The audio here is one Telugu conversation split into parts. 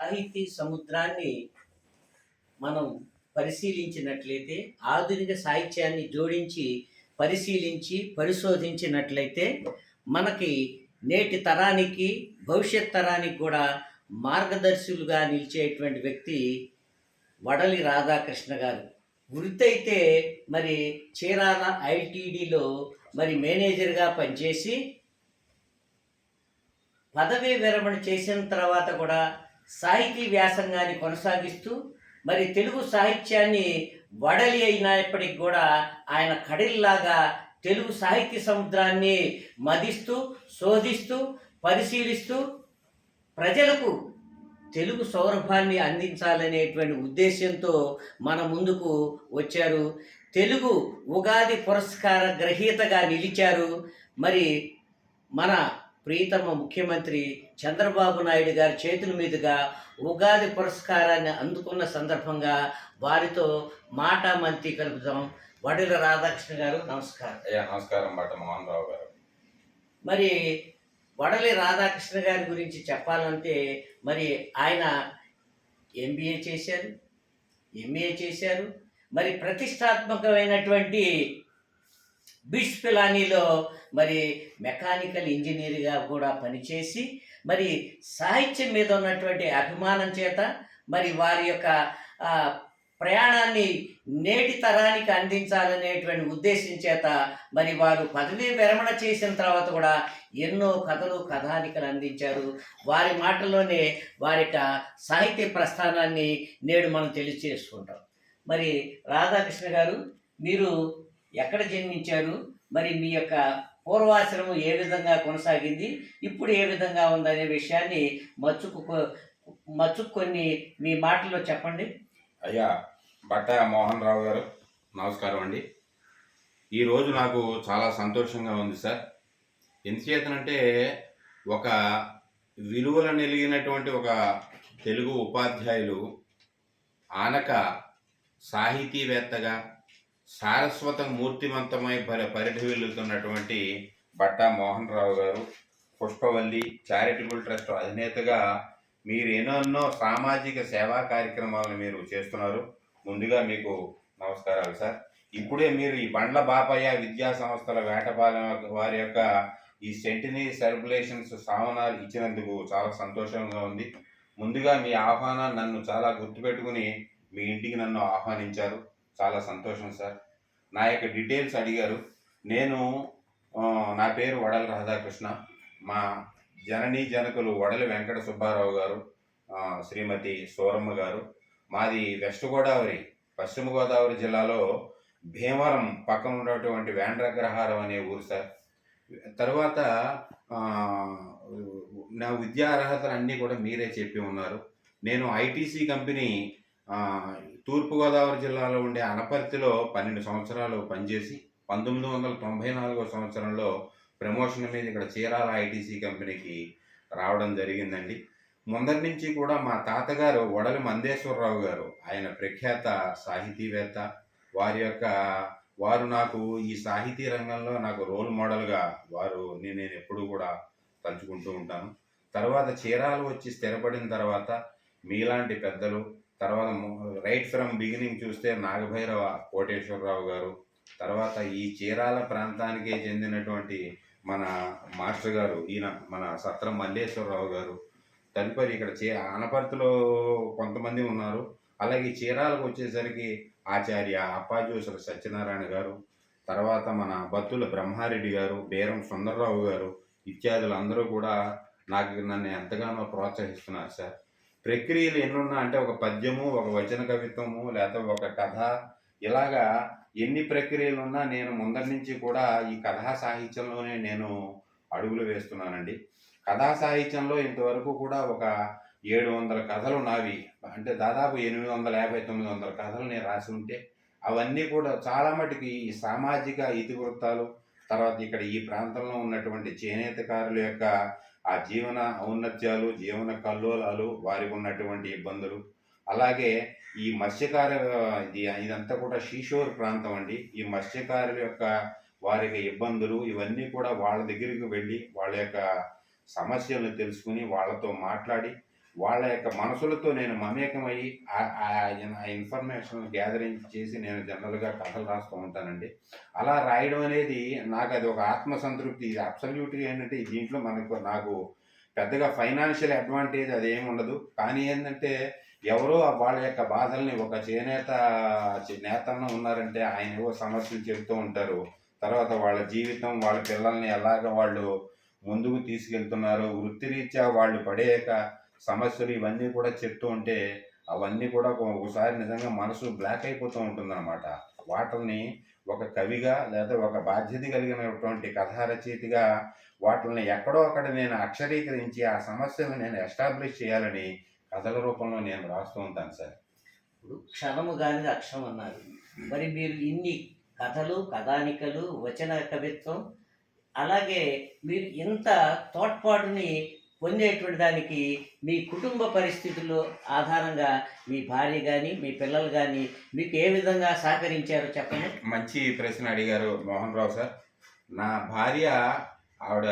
సాహితీ సముద్రాన్ని మనం పరిశీలించినట్లయితే ఆధునిక సాహిత్యాన్ని జోడించి పరిశీలించి పరిశోధించినట్లయితే మనకి నేటి తరానికి భవిష్యత్ తరానికి కూడా మార్గదర్శులుగా నిలిచేటువంటి వ్యక్తి వడలి రాధాకృష్ణ గారు. వృత్తి అయితే మరి చీరాల ఐటీడీలో మరి మేనేజర్గా పనిచేసి పదవీ విరమణ చేసిన తర్వాత కూడా సాహితీ వ్యాసంగాన్ని కొనసాగిస్తూ మరి తెలుగు సాహిత్యాన్ని వడలి అయినప్పటికి కూడా ఆయన కడిల్లాగా తెలుగు సాహిత్య సముద్రాన్ని మదిస్తూ శోధిస్తూ పరిశీలిస్తూ ప్రజలకు తెలుగు సౌరభాన్ని అందించాలనేటువంటి ఉద్దేశంతో మన ముందుకు వచ్చారు. తెలుగు ఉగాది పురస్కార గ్రహీతగా నిలిచారు. మరి మన ప్రీతమ ముఖ్యమంత్రి చంద్రబాబు నాయుడు గారి చేతుల మీదుగా ఉగాది పురస్కారాన్ని అందుకున్న సందర్భంగా వారితో మాట మంతి కలుపుదాం. వడిల రాధాకృష్ణ గారు నమస్కారం. నమస్కారం బట్ట మోహన్ రావు గారు. మరి వడలి రాధాకృష్ణ గారి గురించి చెప్పాలంటే మరి ఆయన ఎంబీఏ చేశారు ఎంఏ చేశారు మరి ప్రతిష్టాత్మకమైనటువంటి బిష్ పిలానీలో మరి మెకానికల్ ఇంజనీర్గా కూడా పనిచేసి మరి సాహిత్యం మీద ఉన్నటువంటి అభిమానం చేత మరి వారి యొక్క ప్రయాణాన్ని నేటి తరానికి అందించాలనేటువంటి ఉద్దేశం చేత మరి వారు పదవీ విరమణ చేసిన తర్వాత కూడా ఎన్నో కథలు కథానికలు అందించారు. వారి మాటల్లోనే వారి యొక్క సాహిత్య ప్రస్థానాన్ని నేడు మనం తెలియచేసుకుంటాం మరి రాధాకృష్ణ గారు మీరు ఎక్కడ జన్మించారు? మరి మీ యొక్క పూర్వాశ్రమం ఏ విధంగా కొనసాగింది? ఇప్పుడు ఏ విధంగా ఉందనే విషయాన్ని మచ్చుకు మచ్చుకు కొన్ని మీ మాటల్లో చెప్పండి. అయ్యా బట్ట మోహన్ రావు గారు నమస్కారం అండి. ఈరోజు నాకు చాలా సంతోషంగా ఉంది సార్. ఎందుచేతనంటే ఒక విలువలు నెలిగినటువంటి ఒక తెలుగు ఉపాధ్యాయులు ఆనక సాహితీవేత్తగా సారస్వత మూర్తిమంతమై పరి పరిఢవిల్లుతున్నటువంటి బట్టా మోహన్ రావు గారు పుష్పవల్లి చారిటబుల్ ట్రస్ట్ అధినేతగా మీరు ఎన్నెన్నో సామాజిక సేవా కార్యక్రమాలను మీరు చేస్తున్నారు. ముందుగా మీకు నమస్కారాలు సార్. ఇప్పుడే మీరు ఈ బండ్ల బాపయ్య విద్యా సంస్థల వేటపాలెం వారి యొక్క ఈ సెంటినీ సెలబ్రేషన్స్ సావనాలు ఇచ్చినందుకు చాలా సంతోషంగా ఉంది. ముందుగా మీ ఆహ్వానాన్ని నన్ను చాలా గుర్తుపెట్టుకుని మీ ఇంటికి నన్ను ఆహ్వానించారు. చాలా సంతోషం సార్. నా యొక్క డీటెయిల్స్ అడిగారు. నేను నా పేరు వడల రాధాకృష్ణ. మా జననీ జనకులు వడలి వెంకట సుబ్బారావు గారు శ్రీమతి సోరమ్మ గారు. మాది వెస్ట్ గోదావరి పశ్చిమ గోదావరి జిల్లాలో భీమవరం పక్కన ఉన్నటువంటి వేండ్రగ్రహారం అనే ఊరు సార్. తర్వాత నా విద్యా అర్హతలు అన్నీ కూడా మీరే చెప్పి ఉన్నారు. నేను ఐటీసీ కంపెనీ తూర్పుగోదావరి జిల్లాలో ఉండే అనపర్తిలో పన్నెండు సంవత్సరాలు పనిచేసి పంతొమ్మిది వందల తొంభై నాలుగో సంవత్సరంలో ప్రమోషన్ మీద ఇక్కడ చీరాల ఐటీసీ కంపెనీకి రావడం జరిగిందండి. ముందరి నుంచి కూడా మా తాతగారు వడలి మందేశ్వరరావు గారు ఆయన ప్రఖ్యాత సాహితీవేత్త. వారి యొక్క వారు నాకు ఈ సాహితీ రంగంలో నాకు రోల్ మోడల్గా వారు నేను ఎప్పుడూ కూడా తలుచుకుంటూ ఉంటాను. తర్వాత చీరాలు వచ్చి స్థిరపడిన తర్వాత మీలాంటి పెద్దలు తర్వాత రైట్ ఫ్రమ్ బిగినింగ్ చూస్తే నాగభైరవ కోటేశ్వరరావు గారు తర్వాత ఈ చీరాల ప్రాంతానికే చెందినటువంటి మన మాస్టర్ గారు ఈయన మన సత్రం మల్లేశ్వరరావు గారు తదుపరి ఇక్కడ చీ ఆనపర్తిలో కొంతమంది ఉన్నారు. అలాగే చీరాలకు వచ్చేసరికి ఆచార్య అప్పాజోసుల సత్యనారాయణ గారు తర్వాత మన బత్తుల బ్రహ్మారెడ్డి గారు బేరం సుందరరావు గారు ఇత్యాదులు అందరూ కూడా నాకు నన్ను ఎంతగానో ప్రోత్సహిస్తున్నారు సార్. ప్రక్రియలు ఎన్నున్నా అంటే ఒక పద్యము ఒక వచన కవిత్వము లేకపోతే ఒక కథ ఇలాగా ఎన్ని ప్రక్రియలు ఉన్నా నేను ముందరి నుంచి కూడా ఈ కథా సాహిత్యంలోనే నేను అడుగులు వేస్తున్నానండి. కథా సాహిత్యంలో ఇంతవరకు కూడా ఒక ఏడు వందల కథలు నావి అంటే దాదాపు ఎనిమిది వందల యాభై తొమ్మిది వందల కథలు నేను రాసి ఉంటే అవన్నీ కూడా చాలా మటుకు ఈ సామాజిక ఇతివృత్తాలు తర్వాత ఇక్కడ ఈ ప్రాంతంలో ఉన్నటువంటి చేనేతకారుల యొక్క ఆ జీవన ఔన్నత్యాలు జీవన కల్లోలాలు వారికి ఉన్నటువంటి ఇబ్బందులు. అలాగే ఈ మత్స్యకార ఇది ఇదంతా కూడా షీషోర్ ప్రాంతం అండి. ఈ మత్స్యకారుల యొక్క వారి యొక్క ఇబ్బందులు ఇవన్నీ కూడా వాళ్ళ దగ్గరికి వెళ్ళి వాళ్ళ యొక్క సమస్యలను తెలుసుకుని వాళ్ళతో మాట్లాడి వాళ్ళ యొక్క మనసులతో నేను మమేకమై ఆ- ఆ ఇన్ఫర్మేషన్ గ్యాదరింగ్ చేసి నేను జనరల్గా కథలు రాస్తూ ఉంటానండి. అలా రాయడం అనేది నాకు అది ఒక ఆత్మసంతృప్తి. ఇది అబ్సల్యూట్గా ఏంటంటే దీంట్లో మనకు నాకు పెద్దగా ఫైనాన్షియల్ అడ్వాంటేజ్ అది ఏమి ఉండదు. కానీ ఏంటంటే ఎవరో వాళ్ళ యొక్క బాధల్ని ఒక చేనేత నేతన్న ఉన్నారంటే ఆయన ఏవో సమస్యలు చెబుతూ ఉంటారు. తర్వాత వాళ్ళ జీవితం వాళ్ళ పిల్లల్ని ఎలాగ వాళ్ళు ముందుకు తీసుకెళ్తున్నారు వృత్తిరీత్యా వాళ్ళు పడే యొక్క సమస్యలు ఇవన్నీ కూడా చెప్తూ ఉంటే అవన్నీ కూడా ఒకసారి నిజంగా మనసు బ్లాక్ అయిపోతూ ఉంటుందన్నమాట. వాటిని ఒక కవిగా లేదా ఒక బాధ్యత కలిగినటువంటి కథా రచయితగా వాటిని ఎక్కడో అక్కడ నేను అక్షరీకరించి ఆ సమస్యను నేను ఎస్టాబ్లిష్ చేయాలని కథల రూపంలో నేను రాస్తూ ఉంటాను సార్. ఇప్పుడు క్షణము కాని అక్షరం అన్నారు. మరి మీరు ఇన్ని కథలు కథానికలు వచన కవిత్వం అలాగే మీరు ఇంత తోడ్పాటుని పొందేటువంటి దానికి మీ కుటుంబ పరిస్థితులు ఆధారంగా మీ భార్య కానీ మీ పిల్లలు కానీ మీకు ఏ విధంగా సహకరించారో చెప్పండి. మంచి ప్రశ్న అడిగారు మోహన్ రావు సార్. నా భార్య ఆవిడ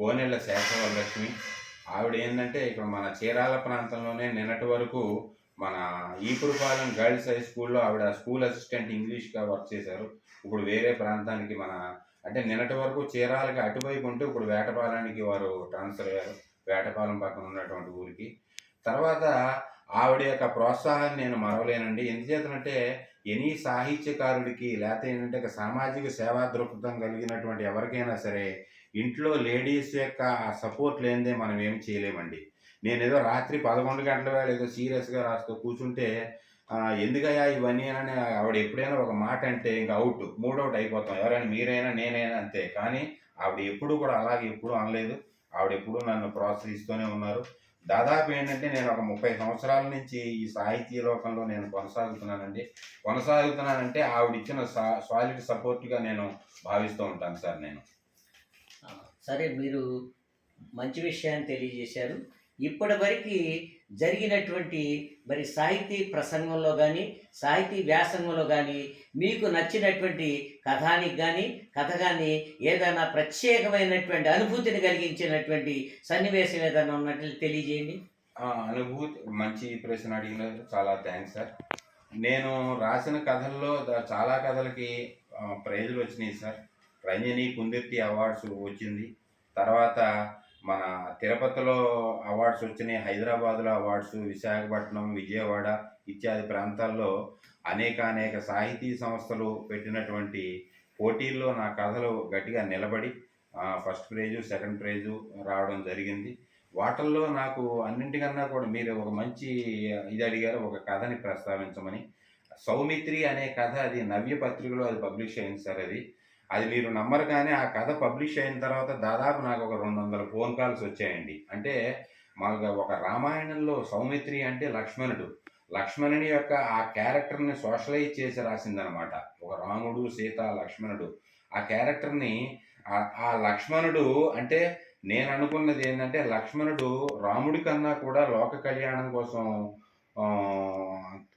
గోనెళ్ళ శేషవరలక్ష్మి. ఆవిడ ఏంటంటే ఇక్కడ మన చీరాల ప్రాంతంలోనే నిన్నటి వరకు మన ఈపురుపాలెం గర్ల్స్ హై స్కూల్లో ఆవిడ స్కూల్ అసిస్టెంట్ ఇంగ్లీష్గా వర్క్ చేశారు. ఇప్పుడు వేరే ప్రాంతానికి మన అంటే నిన్నటి వరకు చీరాలకి అటువైపు ఉంటే ఇప్పుడు వేటపాలానికి వారు ట్రాన్స్ఫర్ అయ్యారు. వేటపాలెం పక్కన ఉన్నటువంటి ఊరికి. తర్వాత ఆవిడ యొక్క ప్రోత్సాహాన్ని నేను మరవలేనండి. ఎందుచేతనంటే ఎనీ సాహిత్యకారుడికి లేకపోతే ఏంటంటే ఒక సామాజిక సేవా దృక్పథం కలిగినటువంటి ఎవరికైనా సరే ఇంట్లో లేడీస్ యొక్క సపోర్ట్ లేనిదే మనం ఏం చేయలేమండి. నేను ఏదో రాత్రి పదకొండు గంటల వేళ ఏదో సీరియస్గా రాస్తూ కూర్చుంటే ఎందుకయ్యా ఇవన్నీ అని ఆవిడ ఎప్పుడైనా ఒక మాట అంటే ఇంకా అవుట్ మూడ్ అవుట్ అయిపోతాం. ఎవరైనా మీరైనా నేనైనా అంతే. కానీ ఆవిడ ఎప్పుడు కూడా అలాగే ఎప్పుడు అనలేదు. ఆవిడ ఎప్పుడు నన్ను ప్రోత్సహిస్తూనే ఉన్నారు. దాదాపు ఏంటంటే నేను ఒక ముప్పై సంవత్సరాల నుంచి ఈ సాహితీ లోకంలో నేను కొనసాగుతున్నానండి. కొనసాగుతున్నానంటే ఆవిడ ఇచ్చిన సా సాలిడ్ సపోర్ట్గా నేను భావిస్తూ ఉంటాను సార్ నేను. సరే మీరు మంచి విషయాన్ని తెలియజేశారు. ఇప్పటి వరకు జరిగినటువంటి మరి సాహితీ ప్రసంగంలో కానీ సాహితీ వ్యాసంగంలో కానీ మీకు నచ్చినటువంటి కథానికి కానీ కథ కానీ ఏదైనా ప్రత్యేకమైనటువంటి అనుభూతిని కలిగించినటువంటి సన్నివేశం ఏదైనా ఉన్నట్లు తెలియజేయండి. అనుభూతి మంచి ప్రశ్న అడిగినందుకు చాలా థ్యాంక్స్ సార్ నేను రాసిన కథల్లో చాలా కథలకి ప్రైజులు వచ్చినాయి సార్ రంజని కుందిర్తి అవార్డ్స్ వచ్చింది. తర్వాత మన తిరుపతిలో అవార్డ్స్ వచ్చినాయి. హైదరాబాద్లో అవార్డ్స్ విశాఖపట్నం విజయవాడ ఇత్యాది ప్రాంతాల్లో అనేక అనేక సాహితీ సంస్థలు పెట్టినటువంటి పోటీల్లో నా కథలు గట్టిగా నిలబడి ఫస్ట్ ప్రైజు సెకండ్ ప్రైజు రావడం జరిగింది. వాటిల్లో నాకు అన్నింటికన్నా కూడా మీరు ఒక మంచి ఇది అడిగారు ఒక కథని ప్రస్తావించమని. సౌమిత్రి అనే కథ అది నవ్య పత్రికలో అది పబ్లిష్ అయింది సార్ అది. అది మీరు నమ్మరు కానీ ఆ కథ పబ్లిష్ అయిన తర్వాత దాదాపు నాకు ఒక రెండు వందల ఫోన్ కాల్స్ వచ్చాయండి. అంటే మాకు ఒక రామాయణంలో సౌమిత్రి అంటే లక్ష్మణుడు. లక్ష్మణుని యొక్క ఆ క్యారెక్టర్ని సోషలైజ్ చేసి రాసిందనమాట. ఒక రాముడు సీత లక్ష్మణుడు. ఆ క్యారెక్టర్ని ఆ- లక్ష్మణుడు అంటే నేను అనుకున్నది ఏంటంటే లక్ష్మణుడు రాముడి కన్నా కూడా లోక కళ్యాణం కోసం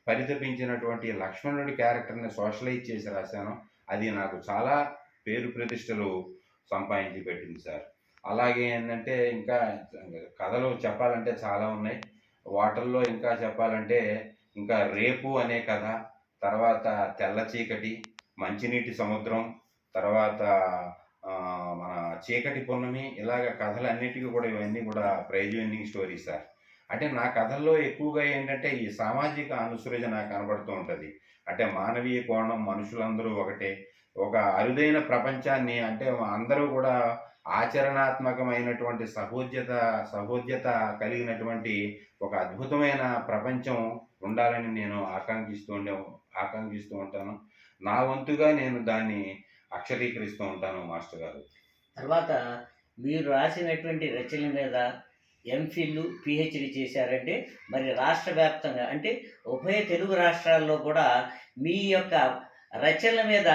పరితపించినటువంటి లక్ష్మణుడి క్యారెక్టర్ని సోషలైజ్ చేసి రాశాను. అది నాకు చాలా పేరు ప్రతిష్టలు సంపాదించి పెట్టింది సార్. అలాగే ఏంటంటే ఇంకా కథలు చెప్పాలంటే చాలా ఉన్నాయి. వాటర్లో ఇంకా చెప్పాలంటే ఇంకా రేపు అనే కథ తర్వాత తెల్ల చీకటి మంచినీటి సముద్రం తర్వాత మన చీకటి పున్నమి ఇలాగ కథలన్నిటికీ కూడా ఇవన్నీ కూడా ప్రైజ్ విన్నింగ్ స్టోరీస్ సార్. అంటే నా కథల్లో ఎక్కువగా ఏంటంటే ఈ సామాజిక అనుసృజన కనబడుతూ ఉంటుంది. అంటే మానవీయ కోణం మనుషులందరూ ఒకటే ఒక అరుదైన ప్రపంచాన్ని అంటే అందరూ కూడా ఆచరణాత్మకమైనటువంటి సహోద్యత సహోద్యత కలిగినటువంటి ఒక అద్భుతమైన ప్రపంచం ఉండాలని నేను ఆకాంక్షిస్తూ ఉండే ఆకాంక్షిస్తూ ఉంటాను. నా వంతుగా నేను దాన్ని అక్షరీకరిస్తూ ఉంటాను మాస్టర్ గారు. తర్వాత మీరు రాసినటువంటి రచనల మీద ఎంఫిల్ పిహెచ్డి చేశారంటే మరి రాష్ట్ర వ్యాప్తంగా అంటే ఉభయ తెలుగు రాష్ట్రాల్లో కూడా మీ యొక్క రచనల మీద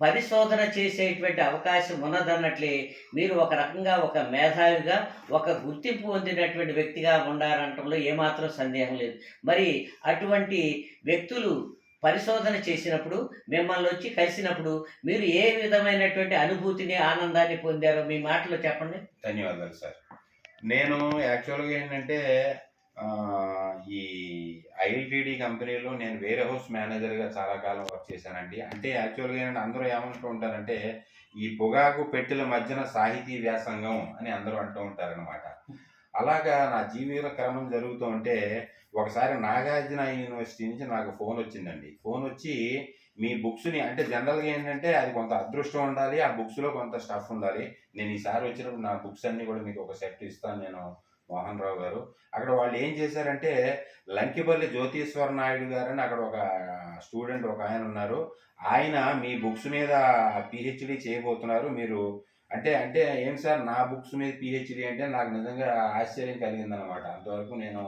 పరిశోధన చేసేటువంటి అవకాశం ఉన్నదన్నట్లే మీరు ఒక రకంగా ఒక మేధావిగా ఒక గుర్తింపు పొందినటువంటి వ్యక్తిగా ఉండాలంటంలో ఏమాత్రం సందేహం లేదు. మరి అటువంటి వ్యక్తులు పరిశోధన చేసినప్పుడు మిమ్మల్ని వచ్చి కలిసినప్పుడు మీరు ఏ విధమైనటువంటి అనుభూతిని ఆనందాన్ని పొందారో మీ మాటలో చెప్పండి. ధన్యవాదాలు సార్. నేను యాక్చువల్గా ఏంటంటే ఈ ఐఎల్టీడీ కంపెనీలో నేను వేరే హౌస్ మేనేజర్గా చాలా కాలం వర్క్ చేశానండి. అంటే యాక్చువల్గా ఏంటంటే అందరూ ఏమంటూ ఉంటారంటే ఈ పొగాకు పెట్టెల మధ్యన సాహితీ వ్యాసంగం అని అందరూ అంటూ ఉంటారనమాట అలాగా నా జీవిత క్రమం జరుగుతూ ఉంటే ఒకసారి నాగార్జున యూనివర్సిటీ నుంచి నాకు ఫోన్ వచ్చిందండి. ఫోన్ వచ్చి మీ బుక్స్ని అంటే జనరల్గా ఏంటంటే అది కొంత అదృష్టం ఉండాలి ఆ బుక్స్లో కొంత స్టఫ్ ఉండాలి. నేను ఈసారి వచ్చినప్పుడు నా బుక్స్ అన్నీ కూడా మీకు ఒక సెట్ ఇస్తాను నేను మోహన్ రావు గారు. అక్కడ వాళ్ళు ఏం చేశారంటే లంకిపల్లి జ్యోతీశ్వర నాయుడు గారు అని అక్కడ ఒక స్టూడెంట్ ఒక ఆయన ఉన్నారు. ఆయన మీ బుక్స్ మీద పిహెచ్డి చేయబోతున్నారు. మీరు అంటే అంటే ఏం సార్ నా బుక్స్ మీద పిహెచ్డి అంటే నాకు నిజంగా ఆశ్చర్యం కలిగిందనమాట అంతవరకు నేను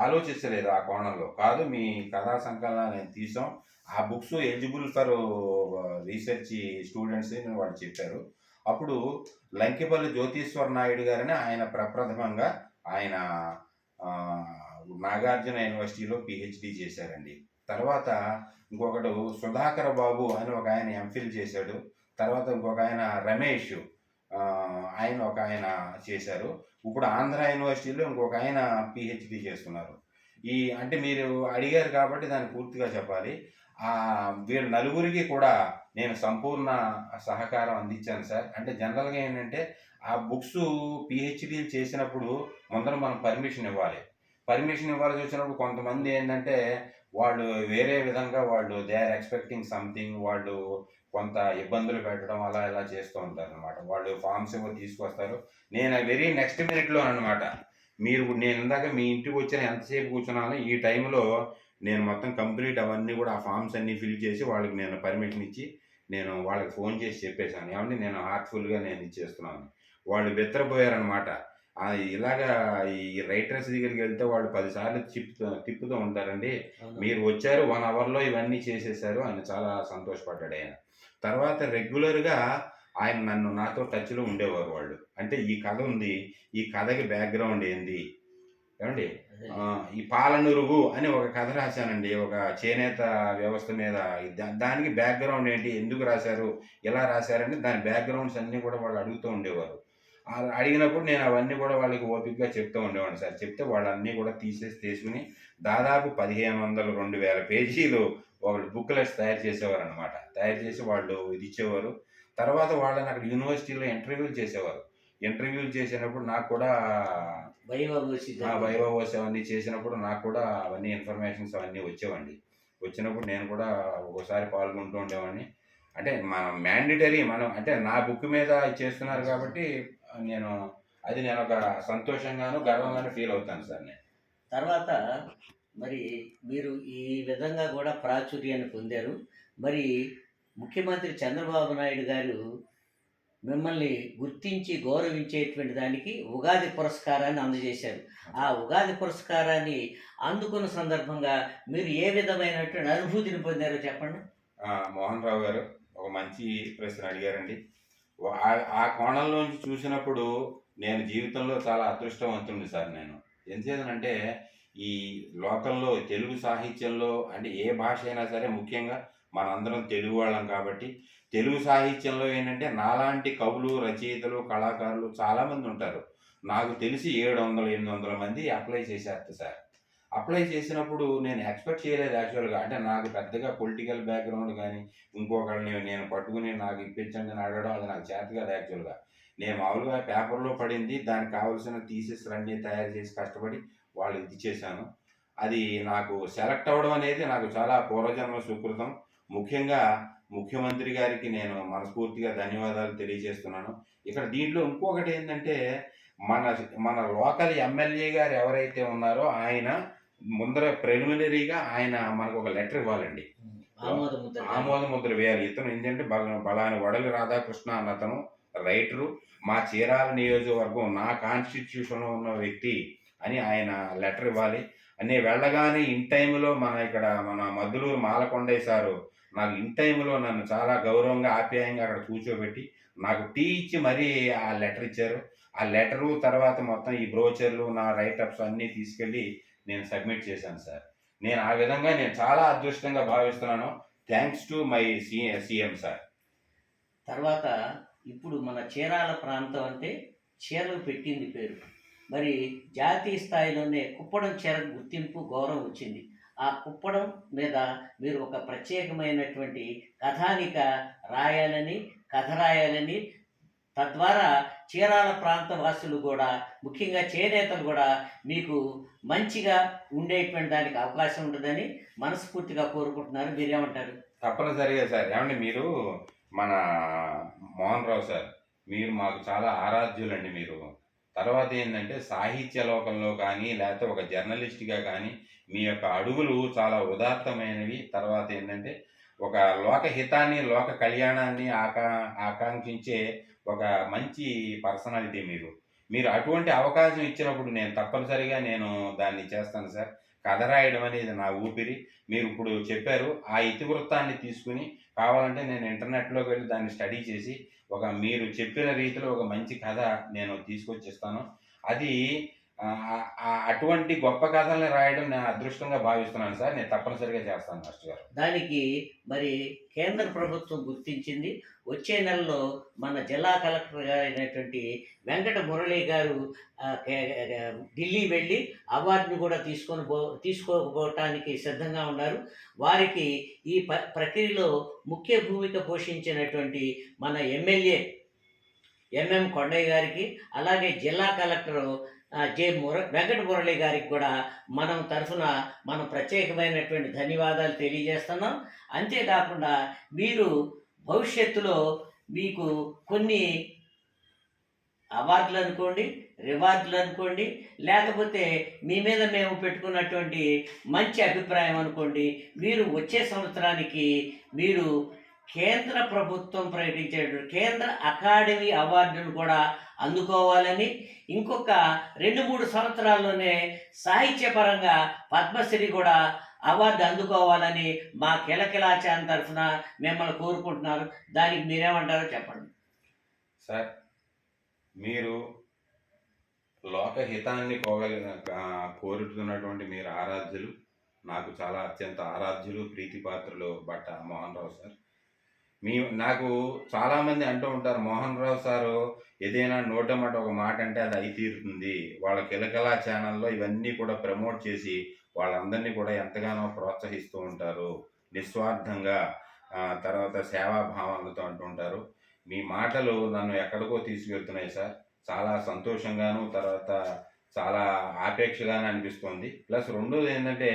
ఆలోచించలేదు ఆ కోణంలో. కాదు మీ కథా సంకలనం నేను తీసాం ఆ books eligible for research students వాళ్ళు చెప్పారు. అప్పుడు లంకిపల్లి జ్యోతీశ్వర నాయుడు గారిని ఆయన ప్రప్రథమంగా ఆయన నాగార్జున యూనివర్సిటీలో పిహెచ్డి చేశారండి. తర్వాత ఇంకొకడు సుధాకర్ బాబు అని ఒక ఆయన ఎంఫిల్ చేశాడు. తర్వాత ఇంకొక ఆయన రమేష్ ఆయన ఒక ఆయన చేశారు. ఇప్పుడు ఆంధ్ర యూనివర్సిటీలో ఇంకొక ఆయన పిహెచ్డి చేస్తున్నారు. ఈ అంటే మీరు అడిగారు కాబట్టి దాన్ని పూర్తిగా చెప్పాలి. ఆ వీళ్ళ నలుగురికి కూడా నేను సంపూర్ణ సహకారం అందించాను సార్. అంటే జనరల్గా ఏంటంటే ఆ బుక్స్ పిహెచ్డీలు చేసినప్పుడు ముందర మనం పర్మిషన్ ఇవ్వాలి. పర్మిషన్ ఇవ్వాల్సి వచ్చినప్పుడు కొంతమంది ఏంటంటే వాళ్ళు వేరే విధంగా వాళ్ళు దే ఆర్ ఎక్స్పెక్టింగ్ సంథింగ్ వాళ్ళు కొంత ఇబ్బందులు పెట్టడం అలా ఇలా చేస్తూ ఉంటారు అనమాట వాళ్ళు ఫామ్స్ ఏవో తీసుకొస్తారు. నేను వెరీ నెక్స్ట్ మినిట్లో అనమాట మీరు నేను ఇందాక మీ ఇంటికి వచ్చిన ఎంతసేపు కూర్చున్నానో ఈ టైంలో నేను మొత్తం కంప్లీట్ అవన్నీ కూడా ఆ ఫామ్స్ అన్నీ ఫిల్ చేసి వాళ్ళకి నేను పర్మిషన్ ఇచ్చి నేను వాళ్ళకి ఫోన్ చేసి చెప్పేశాను. ఏమంటే నేను హార్ట్ఫుల్గా నేను ఇచ్చేస్తున్నాను వాళ్ళు బెత్తరపోయారనమాట ఇలాగా ఈ రైటర్స్ దగ్గరికి వెళ్తే వాళ్ళు పదిసార్లు తిప్పుతూ తిప్పుతూ ఉంటారండి. మీరు వచ్చారు వన్ అవర్లో ఇవన్నీ చేసేసారు ఆయన చాలా సంతోషపడ్డాడు ఆయన. తర్వాత రెగ్యులర్గా ఆయన నన్ను నాతో టచ్లో ఉండేవారు వాళ్ళు. అంటే ఈ కథ ఉంది ఈ కథకి బ్యాక్గ్రౌండ్ ఏంది? ఏమండి? ఈ పాలనురుగు అని ఒక కథ రాశానండి. ఒక చేనేత వ్యవస్థ మీద. దానికి బ్యాక్గ్రౌండ్ ఏంటి? ఎందుకు రాశారు? ఎలా రాశారని దాని బ్యాక్గ్రౌండ్స్ అన్నీ కూడా వాళ్ళు అడుగుతూ ఉండేవారు. అడిగినప్పుడు నేను అవన్నీ కూడా వాళ్ళకి ఓపికగా చెప్తూ ఉండేవాడిని సార్. చెప్తే వాళ్ళన్నీ కూడా తీసేసి తీసుకుని దాదాపు పదిహేను వందల రెండు వేల పేజీలు వాళ్ళు బుక్లెట్స్ తయారు చేసేవారు అనమాట తయారు చేసి వాళ్ళు ఇది ఇచ్చేవారు. తర్వాత వాళ్ళని అక్కడ యూనివర్సిటీలో ఇంటర్వ్యూలు చేసేవారు. ఇంటర్వ్యూలు చేసినప్పుడు నాకు కూడా వైభవ్ వచ్చి ఆ వైభవోస్ అవన్నీ చేసినప్పుడు నాకు కూడా అవన్నీ ఇన్ఫర్మేషన్స్ అవన్నీ వచ్చేవండి. వచ్చినప్పుడు నేను కూడా ఒకసారి పాల్గొంటూ ఉండేవాడిని. అంటే మనం మ్యాండిటరీ మనం అంటే నా బుక్ మీద చేస్తున్నారు కాబట్టి నేను అది నేను ఒక సంతోషంగాను గర్వంగాను ఫీల్ అవుతాను సార్ నేను. తర్వాత మరి మీరు ఈ విధంగా కూడా ప్రాచుర్యాన్ని పొందారు. మరి ముఖ్యమంత్రి చంద్రబాబు నాయుడు గారు మిమ్మల్ని గుర్తించి గౌరవించేటువంటి దానికి ఉగాది పురస్కారాన్ని అందజేశారు. ఆ ఉగాది పురస్కారాన్ని అందుకున్న సందర్భంగా మీరు ఏ విధమైనటువంటి అనుభూతిని పొందారో చెప్పండి. మోహన్ రావు గారు ఒక మంచి ప్రశ్న అడిగారండి. ఆ- కోణంలోంచి చూసినప్పుడు నేను జీవితంలో చాలా అదృష్టవంతుడిని సార్ నేను. ఎందుచేతనంటే ఈ లోకల్లో తెలుగు సాహిత్యంలో అంటే ఏ భాష అయినా సరే ముఖ్యంగా మనందరం తెలుగు వాళ్ళం కాబట్టి తెలుగు సాహిత్యంలో ఏంటంటే నాలాంటి కవులు రచయితలు కళాకారులు చాలామంది ఉంటారు. నాకు తెలిసి ఏడు వందల ఎనిమిది వందల మంది అప్లై చేశారు సార్. అప్లై చేసినప్పుడు నేను ఎక్స్పెక్ట్ చేయలేదు యాక్చువల్గా అంటే నాకు పెద్దగా పొలిటికల్ బ్యాక్గ్రౌండ్ కానీ ఇంకొకరిని నేను పట్టుకుని నాకు ఇప్పించండి అని అడగడం అది నాకు చేత కాదు యాక్చువల్గా నేను మామూలుగా పేపర్లో పడింది దానికి కావాల్సిన థీసిస్ అన్నీ తయారు చేసి కష్టపడి వాళ్ళు ఇది చేశాను అది నాకు సెలెక్ట్ అవ్వడం అనేది నాకు చాలా పూర్వజన్మ సుకృతం. ముఖ్యంగా ముఖ్యమంత్రి గారికి నేను మనస్ఫూర్తిగా ధన్యవాదాలు తెలియజేస్తున్నాను. ఇక్కడ దీంట్లో ఇంకొకటి ఏంటంటే మన మన లోకల్ ఎమ్మెల్యే గారు ఎవరైతే ఉన్నారో ఆయన ముందర ప్రిలిమినరీగా ఆయన మనకు ఒక లెటర్ ఇవ్వాలండి. ఆమోద ముద్ర. వేయాలి. ఇతను ఏంటంటే బల బలాని వడలి రాధాకృష్ణ అన్న అతను రైటరు. మా చీరాల నియోజకవర్గం నా కాన్స్టిట్యూషన్లో ఉన్న వ్యక్తి అని ఆయన లెటర్ ఇవ్వాలి. అని వెళ్ళగానే ఇన్ టైంలో మన ఇక్కడ మన మద్దులూరు మాలకొండయ్య సారు నాకు ఇన్ టైంలో నన్ను చాలా గౌరవంగా ఆప్యాయంగా అక్కడ కూర్చోబెట్టి నాకు టీ ఇచ్చి మరీ ఆ లెటర్ ఇచ్చారు. ఆ లెటరు తర్వాత మొత్తం ఈ బ్రోచర్లు నా రైటప్స్ అన్నీ తీసుకెళ్ళి నేను సబ్మిట్ చేశాను సార్. నేను ఆ విధంగా నేను చాలా అదృష్టంగా భావిస్తున్నాను. Thanks to my C CM sir. తర్వాత ఇప్పుడు మన చీరాల ప్రాంతం అంటే చీరలు పెట్టింది పేరు. మరి జాతీయ స్థాయిలోనే కుప్పడం చెర గుర్తింపు గౌరవం వచ్చింది. ఆ కుప్పడం మీద మీరు ఒక ప్రత్యేకమైనటువంటి కథానిక రాయాలని కథ రాయాలని తద్వారా చీరాల ప్రాంత వాసులు కూడా ముఖ్యంగా చేనేతలు కూడా మీకు మంచిగా ఉండేటువంటి దానికి అవకాశం ఉంటుందని మనస్ఫూర్తిగా కోరుకుంటున్నారు. మీరేమంటారు? తప్పనిసరిగా సార్. ఏమండి మీరు మన మోహన్ రావు సార్ మీరు మాకు చాలా ఆరాధ్యులండి మీరు. తర్వాత ఏంటంటే సాహిత్య లోకంలో కానీ లేకపోతే ఒక జర్నలిస్ట్గా కానీ మీ యొక్క అడుగులు చాలా ఉదాత్తమైనవి. తర్వాత ఏంటంటే ఒక లోక హితాన్ని లోక కళ్యాణాన్ని ఆకా ఆకాంక్షించే ఒక మంచి పర్సనాలిటీ మీరు. మీరు అటువంటి అవకాశం ఇచ్చినప్పుడు నేను తప్పనిసరిగా నేను దాన్ని చేస్తాను సార్. కథ రాయడం అనేది నా ఊపిరి. మీరు ఇప్పుడు చెప్పారు ఆ ఇతివృత్తాన్ని తీసుకుని కావాలంటే నేను ఇంటర్నెట్లోకి వెళ్ళి దాన్ని స్టడీ చేసి ఒక మీరు చెప్పిన రీతిలో ఒక మంచి కథ నేను తీసుకొచ్చిస్తాను. అది అటువంటి గొప్ప కథల్ని రాయడం నేను అదృష్టంగా భావిస్తున్నాను సార్. నేను తప్పనిసరిగా చేస్తాను మాస్టర్ గారు. దానికి మరి కేంద్ర ప్రభుత్వం గుర్తించింది. వచ్చే నెలలో మన జిల్లా కలెక్టర్ గారు అయినటువంటి వెంకట మురళి గారు ఢిల్లీ వెళ్ళి అవార్డును కూడా తీసుకొని పో తీసుకోకపోవటానికి సిద్ధంగా ఉన్నారు. వారికి ఈ ప ప్రక్రియలో ముఖ్య భూమిక పోషించినటువంటి మన ఎమ్మెల్యే ఎంఎం కొండయ్య గారికి అలాగే జిల్లా కలెక్టర్ జె. ముర వెంకట మురళి గారికి కూడా మనం తరఫున మనం ప్రత్యేకమైనటువంటి ధన్యవాదాలు తెలియజేస్తున్నాం. అంతేకాకుండా మీరు భవిష్యత్తులో మీకు కొన్ని అవార్డులు అనుకోండి రివార్డులు అనుకోండి లేకపోతే మీ మీద మేము పెట్టుకున్నటువంటి మంచి అభిప్రాయం అనుకోండి మీరు వచ్చే సంవత్సరానికి మీరు కేంద్ర ప్రభుత్వం ప్రకటించేటువంటి కేంద్ర అకాడమీ అవార్డును కూడా అందుకోవాలని ఇంకొక రెండు మూడు సంవత్సరాల్లోనే సాహిత్యపరంగా పద్మశ్రీ కూడా అవార్డు అందుకోవాలని మా కిలకిలాచాన్ తరఫున మిమ్మల్ని కోరుకుంటున్నారు. దానికి మీరేమంటారో చెప్పండి. సార్ మీరు లోకహితాన్ని కోగలి కోరుతున్నటువంటి మీరు ఆరాధ్యులు. నాకు చాలా అత్యంత ఆరాధ్యులు ప్రీతిపాత్రులు బట్ట మోహన్ రావు సార్. మీ నాకు చాలామంది అంటూ ఉంటారు మోహన్ రావు సారు ఏదైనా నోటమాట ఒక మాట అంటే అది అయి తీరుతుంది. వాళ్ళ కిలకలా ఛానల్లో ఇవన్నీ కూడా ప్రమోట్ చేసి వాళ్ళందరినీ కూడా ఎంతగానో ప్రోత్సహిస్తూ ఉంటారు. నిస్వార్థంగా ఆ, తర్వాత సేవాభావాలతో అంటుంటారు మీ మాటలు నన్ను ఎక్కడికో తీసుకెళ్తున్నాయి సార్. చాలా సంతోషంగాను తర్వాత చాలా ఆపేక్షగాను అనిపిస్తుంది. ప్లస్ రెండోది ఏంటంటే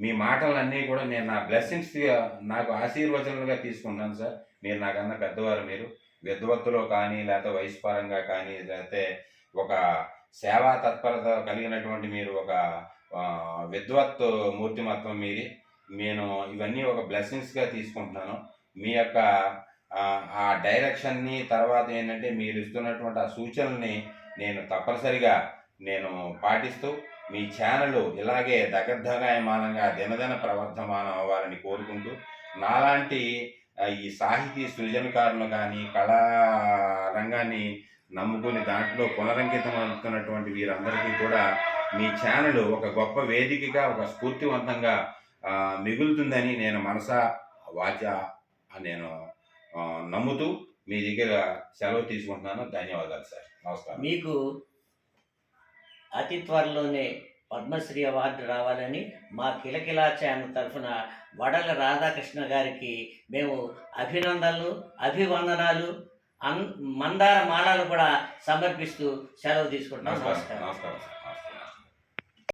మీ మాటలన్నీ కూడా నేను నా బ్లెస్సింగ్స్ నాకు ఆశీర్వచనాలుగా తీసుకుంటాను సార్. మీరు నాకన్నా పెద్దవారు మీరు. విద్వత్తులో కానీ లేకపోతే వయసు పరంగా కానీ లేకపోతే ఒక సేవా తత్పరత కలిగినటువంటి మీరు ఒక ఆ, విద్వత్ మూర్తిమత్వం మీది. నేను ఇవన్నీ ఒక బ్లెస్సింగ్స్గా తీసుకుంటున్నాను. మీ యొక్క ఆ, డైరెక్షన్ని తర్వాత ఏంటంటే మీరు ఇస్తున్నటువంటి ఆ సూచనల్ని నేను తప్పనిసరిగా నేను పాటిస్తూ మీ ఛానల్ ఇలాగే దగద్ధగాయమానంగా దినదిన ప్రవర్ధమానం అవ్వాలని కోరుకుంటూ నాలాంటి ఈ సాహితీ సృజనకారులు కానీ కళా రంగాన్ని నమ్ముకుని దాంట్లో పునరంకితం అవుతున్నటువంటి వీరందరికీ కూడా మీ ఛానల్ ఒక గొప్ప వేదికగా ఒక స్ఫూర్తివంతంగా మిగులుతుందని నేను మనసా వాచ నేను నమ్ముతూ మీ దగ్గర సెలవు తీసుకుంటున్నాను. ధన్యవాదాలు సార్. నమస్కారం. మీకు అతి త్వరలోనే పద్మశ్రీ అవార్డు రావాలని మా కిలకిలా ఛానల్ తరఫున వడల రాధాకృష్ణ గారికి మేము అభినందనలు అభివందనాలు అన్ మందార మాలలు కూడా సమర్పిస్తూ సెలవు తీసుకుంటున్నాం. నమస్కారం నమస్కారం.